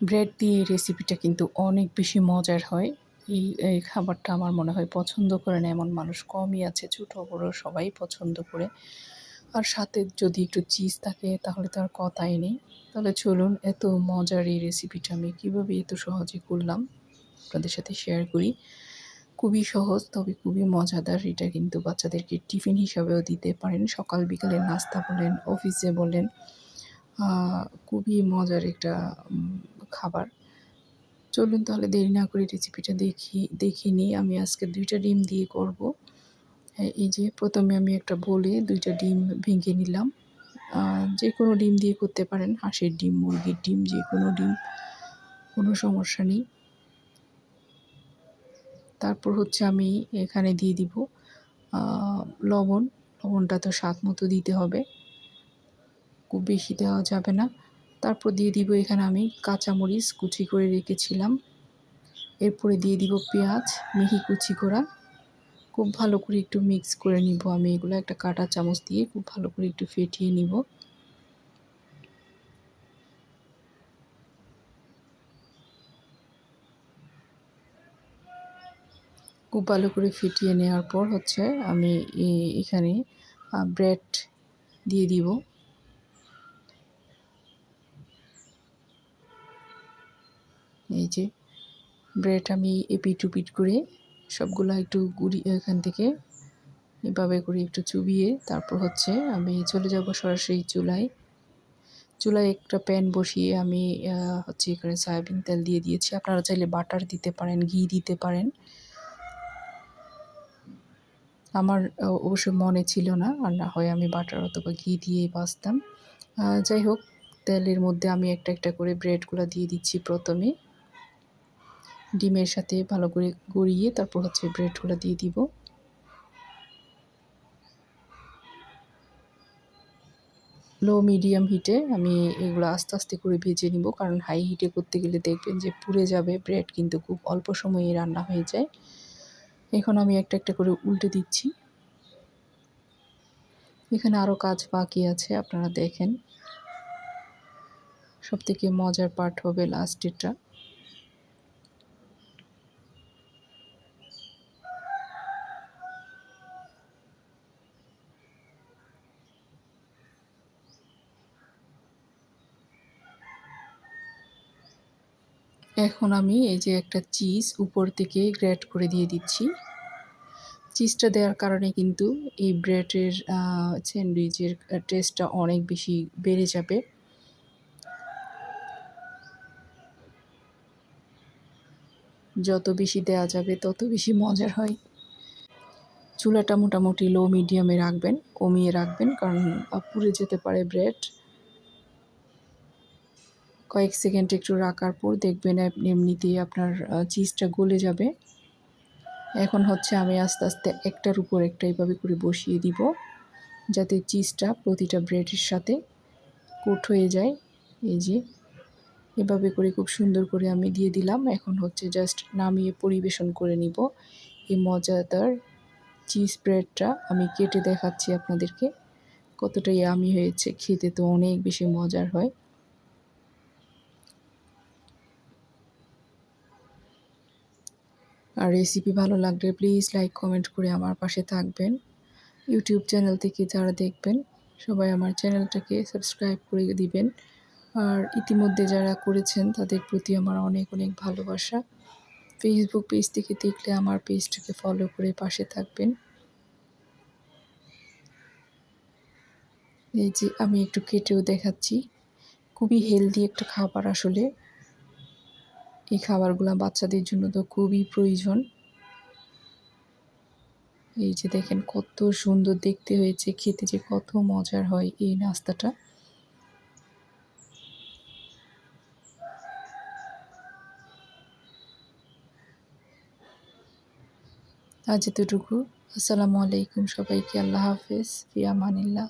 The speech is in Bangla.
ব্রেড দিয়ে রেসিপিটা কিন্তু অনেক বেশি মজার হয়। এই এই খাবারটা আমার মনে হয় পছন্দ করে না। এমন মানুষ কমই আছে, ছোটো, বড়ো, সবাই পছন্দ করে। আর সাথে যদি একটু চিজ থাকে, তাহলে তো আর কথাই নেই। তাহলে চলুন এত মজার এই রেসিপিটা আমি কীভাবে এত সহজে করলাম, আপনাদের সাথে শেয়ার করি। খুবই সহজ, তবে খুবই মজাদার। এটা কিন্তু বাচ্চাদেরকে টিফিন হিসাবেও দিতে পারেন। সকাল, বিকালে নাস্তা বলেন অফিসে বলেন। খুবই মজার একটা খাবার। চলুন তাহলে দেরি না করে রেসিপিটা দেখি, দেখে নিই। আমি আজকে দুইটা ডিম দিয়ে করব। এই যে প্রথমে আমি একটা বলে দুইটা ডিম ভেঙে নিলাম। যে কোনো ডিম দিয়ে করতে পারেন। হাঁসের ডিম, মুরগির ডিম যে কোনো ডিম, কোনো সমস্যা নেই। তারপর হচ্ছে আমি এখানে দিয়ে দিব লবণ। লবণটা তো স্বাদ মতো দিতে হবে। খুব বেশি দেওয়া যাবে না। তারপর দিয়ে দিব এখানে আমি কাঁচামরিচ কুচি করে রেখেছিলাম। এরপরে দিয়ে দিব পেঁয়াজ, মিহি কুচি করা। খুব ভালো করে একটু মিক্স করে নিব আমি এগুলো। একটা কাটা চামচ দিয়ে খুব ভালো করে একটু ফেটিয়ে নিব। খুব ভালো করে ফিটিয়ে নেওয়ার পর হচ্ছে আমি এখানে ব্রেড দিয়ে দিব। এই যে ব্রেড আমি এপিট উপিট করে সবগুলো একটু গুড়ি, এখান থেকে এভাবে করে একটু চুবিয়ে তারপর হচ্ছে আমি চলে যাব সরাসরি চুলায়। চুলায় একটা প্যান বসিয়ে আমি হচ্ছে এখানে সয়াবিন তেল দিয়ে দিয়েছি। আপনারা চাইলে বাটার দিতে পারেন, ঘি দিতে পারেন। আমার অবশ্য মনে ছিল না, আর না হয় আমি বাটার অথবা ঘি দিয়েই বাঁচতাম। যাই হোক, তেলের মধ্যে আমি একটা একটা করে ব্রেডগুলো দিয়ে দিচ্ছি প্রথমে। ডিমের সাথে ভালো করে গড়িয়ে তারপর হচ্ছে ব্রেডগুলো দিয়ে দিব। লো মিডিয়াম হিটে আমি এগুলো আস্তে আস্তে করে ভেজে নিব, কারণ হাই হিটে করতে গেলে দেখবেন যে পুড়ে যাবে ব্রেড কিন্তু খুব অল্প সময়ে রান্না হয়ে যায়। এখন আমি একটা একটা করে উল্টে দিচ্ছি। এখানে আরও কাজ বাকি আছে, আপনারা দেখেন। সবথেকে মজার পার্ট হবে লাস্টেরটা এখন আমি এই যে একটা চিজ উপর থেকে গ্রেট করে দিয়ে দিচ্ছি। চিজটা দেওয়ার কারণে কিন্তু এই ব্রেডের স্যান্ডউইচের টেস্টটা অনেক বেশি বেড়ে যাবে। যত বেশি দেওয়া যাবে, তত বেশি মজার হয়। চুলাটা মোটামুটি লো মিডিয়ামে রাখবেন, কমিয়ে রাখবেন, কারণ পুড়ে যেতে পারে ব্রেড কয়েক সেকেন্ড একটু রাখার পর দেখবেন এমনিতেই আপনার চিজটা গলে যাবে। এখন হচ্ছে আমি আস্তে আস্তে একটার উপর একটা এইভাবে করে বসিয়ে দিব, যাতে চিজটা প্রতিটা ব্রেডের সাথে কোট হয়ে যায়। এই যে, এভাবে করে খুব সুন্দর করে আমি দিয়ে দিলাম। এখন হচ্ছে জাস্ট নামিয়ে পরিবেশন করে নিব। এই মজাদার চিজ ব্রেডটা আমি কেটে দেখাচ্ছি আপনাদেরকে। কতটাই আমি হয়েছে, খেতে তো অনেক বেশি মজার হয়। আর রেসিপি ভালো লাগলে প্লিজ লাইক কমেন্ট করে আমার পাশে থাকবেন। ইউটিউব চ্যানেল থেকে যারা দেখবেন, সবাই আমার চ্যানেলটাকে সাবস্ক্রাইব করে দিবেন। আর ইতিমধ্যে যারা করেছেন, তাদের প্রতি আমার অনেক অনেক ভালোবাসা। ফেসবুক পেজ থেকে দেখলে আমার পেজটাকে ফলো করে পাশে থাকবেন। এই যে আমি একটু কেটেও দেখাচ্ছি। খুবই হেলদি একটা খাবার আসলে। এই খাবারগুলো বাচ্চাদের জন্য তো খুবই প্রয়োজন। এই যে দেখেন কত সুন্দর দেখতে হয়েছে, খেতে যে কত মজার হয় এই নাস্তাটা। আজ এতটুকু। আসসালামু আলাইকুম সবাইকে, আল্লাহ হাফেজ। ফিয়ামানিল্লাহ